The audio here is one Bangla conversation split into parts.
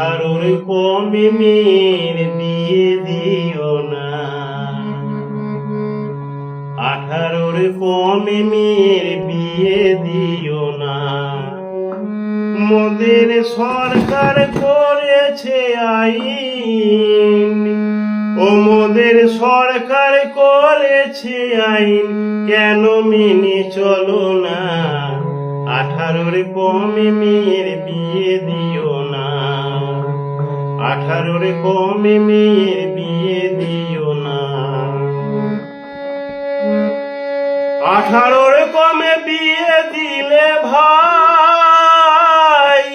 আঠারোর কমে মেয়ের বিয়ে দিও না। আঠারোর কমে মেয়ের বিয়ে দিও না। মোদের সরকার করেছে আইন। ও মোদের সরকার করেছে আইন, কেন মেনে চলো না? আঠারোর কমে মেয়ের বিয়ে দিও না। আঠারোর কমে মেয়ের বিয়ে দিও না। আঠারোর কমে বিয়ে দিলে ভাই,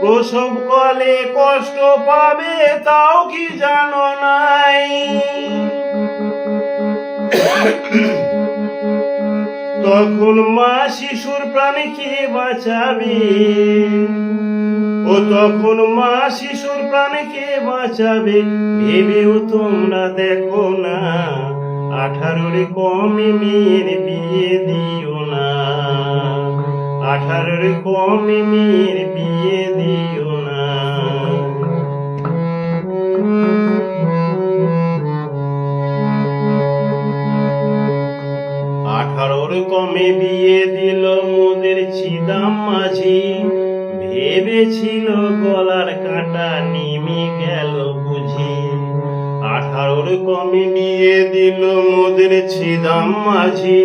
প্রসব কলে কষ্ট পাবে তাও কি জানো নাই? তখন মা শিশুর প্রাণীকে বাঁচাবে? ও তখন মা শিশুর প্রাণীকে বাঁচাবে? ভেবেও তোমরা দেখো না। আঠারোর কমে মেয়ের বিয়ে দিও না। আঠারোর কমে মেয়ের বিয়ে দিও না। আঠারোর কমে বিয়ে দিল মোদের ছিদাম মাঝি ভেবেছিল গলার কাটা নেমে গেল বুঝি। আঠারোর কমে বিয়ে দিল মোদের ছিদাম মাঝি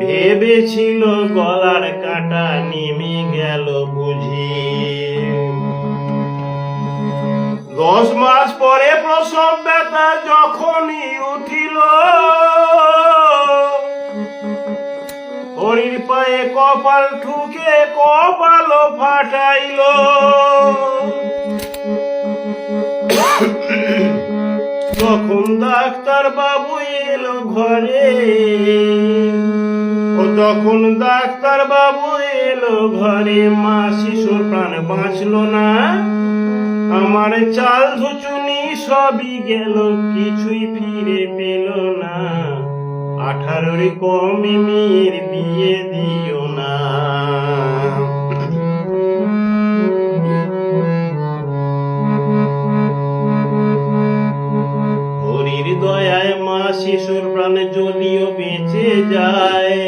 ভেবেছিল গলার কাটা নেমে গেল বুঝি। দশ মাস পরে প্রসব ব্যথা যখনই উঠিল হরির পায়ে কপাল ঠুকে কপাল ফাটাইল। তখন ডাক্তার বাবু এলো ঘরে। ও তখন ডাক্তার বাবু এলো ঘরে। মা শিশুর প্রাণ বাঁচলো না। আমার চাল ধুচুনি সবই গেল, কিছুই ফিরে পেল না। আঠারোর কমে মেয়ের বিয়ে দিও না। হরির দয়ায় মা শিশুর প্রাণ যদিও বেঁচে যায়।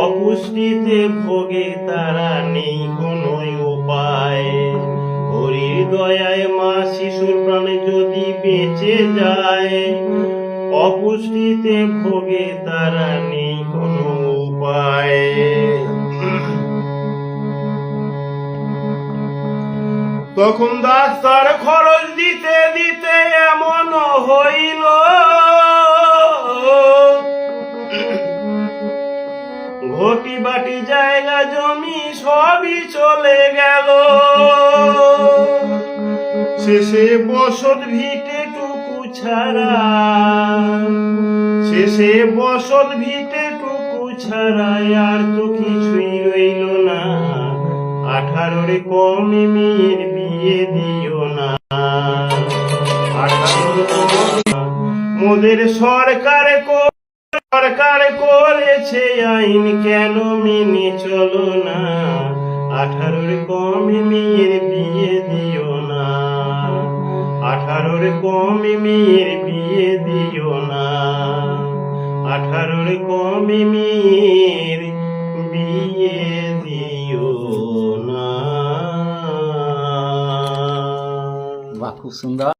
অপুষ্টিতে ভোগে তারা নেই কোনো উপায়। হরির দয়ায় মা শিশুর প্রাণ যদি বেঁচে যায় অপুষ্টিতে ভোগে তারা নেই কোনো উপায়। তখন ডাক্তার খরচ দিতে দিতে এমন হইল। ঘটি বাটি জায়গা জমি সবই চলে গেল। শেষে বসত ভিটে ছাড়া। শেষে বসত ভিটে টুকু ছাড়া আর তো কিছুই রইল না। আঠারোর কমে মেয়ের বিয়ে দিও না। মোদের সরকার সরকার করেছে আইন কেন মেনে চলো না? আঠারোর কমে মেয়ের বিয়ে দিও না। আঠারোর কমে মেয়ের বিয়ে দিও না। আঠারোর কমে মেয়ের বিয়ে দিও না। বাহ, খুব সুন্দর।